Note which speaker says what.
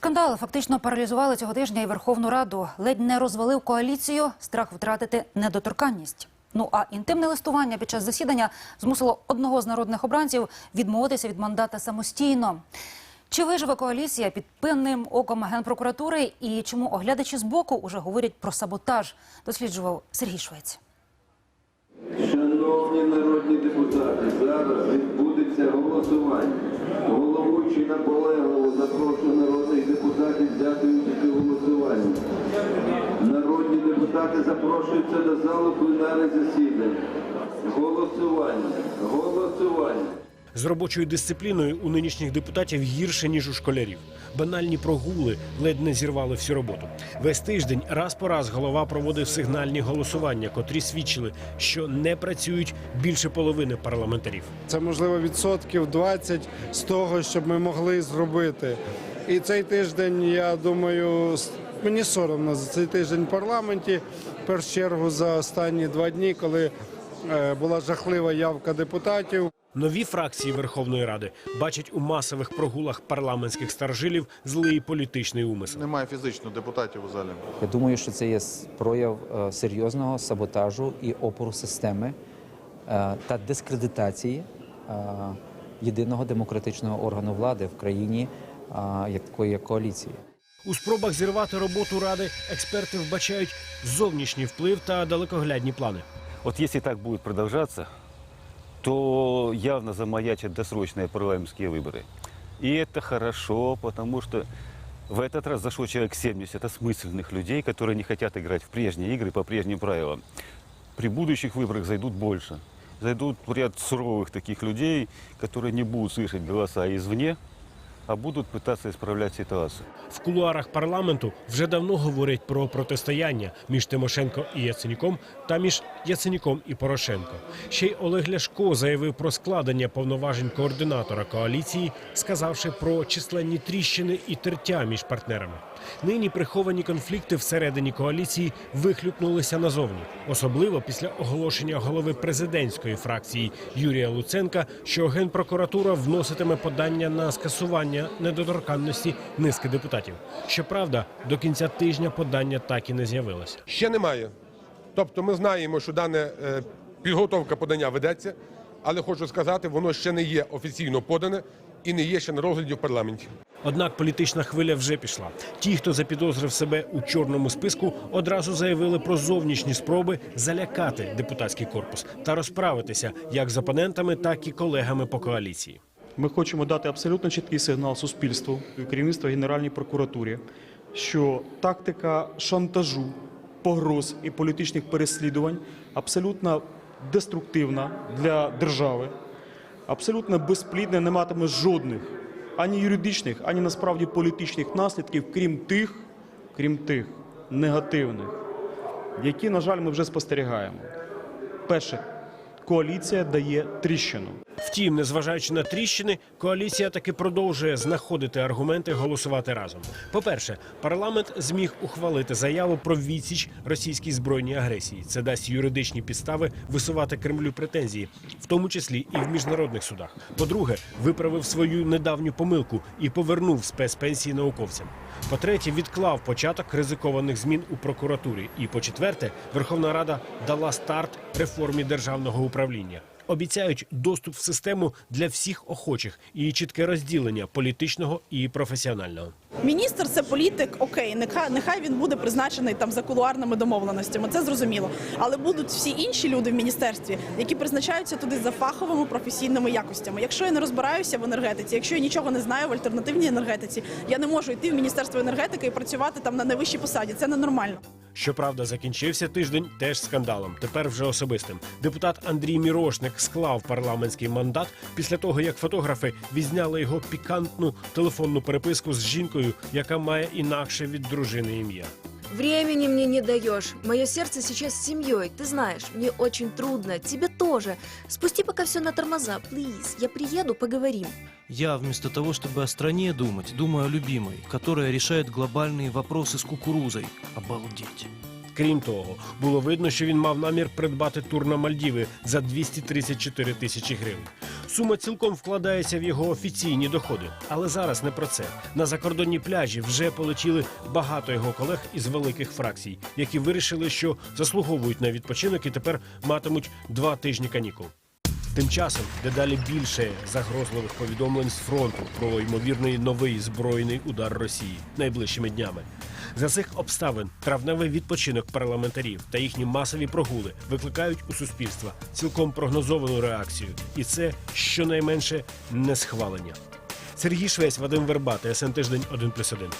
Speaker 1: Скандали фактично паралізували цього тижня і Верховну Раду. Ледь не розвалив коаліцію, страх втратити недоторканність. Ну а інтимне листування під час засідання змусило одного з народних обранців відмовитися від мандата самостійно. Чи виживе коаліція під пильним оком генпрокуратури і чому оглядачі збоку уже говорять про саботаж? Досліджував Сергій Швець.
Speaker 2: Шановні народні депутати, зараз відбудеться голосування. Головуючий наполегливо запрошує народних депутатів взяти участь у голосуванні. Народні депутати запрошуються до залу пленарних засідань. Голосування. Голосування.
Speaker 3: З робочою дисципліною у нинішніх депутатів гірше ніж у школярів. Банальні прогули ледь не зірвали всю роботу. Весь тиждень раз по раз голова проводив сигнальні голосування, котрі свідчили, що не працюють більше половини парламентарів.
Speaker 4: Це можливо відсотків 20 з того, щоб ми могли зробити. І цей тиждень, я думаю, мені соромно за цей тиждень в парламенті. В першу чергу за останні два дні, коли е, була жахлива явка депутатів.
Speaker 3: Нові фракції Верховної Ради бачать у масових прогулах парламентських старжилів злий політичний умисел.
Speaker 5: Немає фізично депутатів у залі.
Speaker 6: Я думаю, що це є прояв е, серйозного саботажу і опору системи е, та дискредитації єдиного демократичного органу влади в країні, е, як такої як коаліції.
Speaker 3: У спробах зірвати роботу ради експерти вбачають зовнішній вплив та далекоглядні плани.
Speaker 7: Вот если так будет продолжаться, то явно замаячат досрочные парламентские выборы. И это хорошо, потому что в этот раз зашло человек 70 осмысленных людей, которые не хотят играть в прежние игры по прежним правилам. При будущих выборах зайдут больше. Зайдут ряд суровых таких людей, которые не будут слышать голоса извне, а будут пытаться исправлять ситуацию.
Speaker 3: В кулуарах парламенту вже давно говорять про протистояння між Тимошенко і Яценюком та між Яценюком і Порошенко. Ще й Олег Ляшко заявив про складення повноважень координатора коаліції, сказавши про численні тріщини і тертя між партнерами. Нині приховані конфлікти всередині коаліції вихлюпнулися назовні, особливо після оголошення голови президентської фракції Юрія Луценка, що генпрокуратура вноситиме подання на скасування недоторканності низки депутатів. Щоправда, до кінця тижня подання так і не з'явилося.
Speaker 8: Ще немає. Тобто ми знаємо, що дана е, підготовка подання ведеться, але хочу сказати, воно ще не є офіційно подане і не є ще на розгляді в парламенті.
Speaker 3: Однак політична хвиля вже пішла. Ті, хто запідозрив себе у чорному списку, одразу заявили про зовнішні спроби залякати депутатський корпус та розправитися як з опонентами, так і колегами по коаліції.
Speaker 9: Ми хочемо дати абсолютно чіткий сигнал суспільству і керівництву Генеральній прокуратурі, що тактика шантажу, погроз і політичних переслідувань абсолютно деструктивна для держави, абсолютно безплідна, не матиме жодних ані юридичних, ані насправді політичних наслідків, крім тих, крім тих негативних, які, на жаль, ми вже спостерігаємо. Перше, коаліція дає тріщину.
Speaker 3: Втім, незважаючи на тріщини, коаліція таки продовжує знаходити аргументи голосувати разом. По-перше, парламент зміг ухвалити заяву про відсіч російській збройній агресії. Це дасть юридичні підстави висувати Кремлю претензії, в тому числі і в міжнародних судах. По-друге, виправив свою недавню помилку і повернув спецпенсії науковцям. По-третє, відклав початок ризикованих змін у прокуратурі. І по-четверте, Верховна Рада дала старт реформі державного управління. Обіцяють доступ в систему для всіх охочих і чітке розділення політичного і професіонального.
Speaker 10: Міністр це політик, окей, нехай нехай він буде призначений там за кулуарними домовленостями. Це зрозуміло. Але будуть всі інші люди в міністерстві, які призначаються туди за фаховими професійними якостями. Якщо я не розбираюся в енергетиці, якщо я нічого не знаю в альтернативній енергетиці, я не можу йти в міністерство енергетики і працювати там на найвищій посаді. Це ненормально.
Speaker 3: Щоправда, закінчився тиждень теж скандалом. Тепер вже особистим. Депутат Андрій Мірошник склав парламентський мандат після того, як фотографи відзняли його пікантну телефонну переписку з жінкою, яка має інакше від дружини ім'я.
Speaker 11: Времени мне не даешь. Мое сердце сейчас с семьей. Ты знаешь, мне очень трудно. Тебе тоже. Спусти пока все на тормоза, плиз. Я приеду, поговорим.
Speaker 12: Я вместо того, чтобы о стране думать, думаю о любимой, которая решает глобальные вопросы с кукурузой. Обалдеть.
Speaker 3: Крім того, було видно, що він мав намір придбати тур на Мальдіви за 234 тисячі гривень. Сума цілком вкладається в його офіційні доходи. Але зараз не про це. На закордонні пляжі вже полетіли багато його колег із великих фракцій, які вирішили, що заслуговують на відпочинок і тепер матимуть два тижні канікул. Тим часом дедалі більше загрозливих повідомлень з фронту про ймовірний новий збройний удар Росії найближчими днями. За цих обставин травневий відпочинок парламентарів та їхні масові прогули викликають у суспільства цілком прогнозовану реакцію, і це щонайменше не схвалення. Сергій Швець, Вадим Вербата, СН Тиждень 1+,1.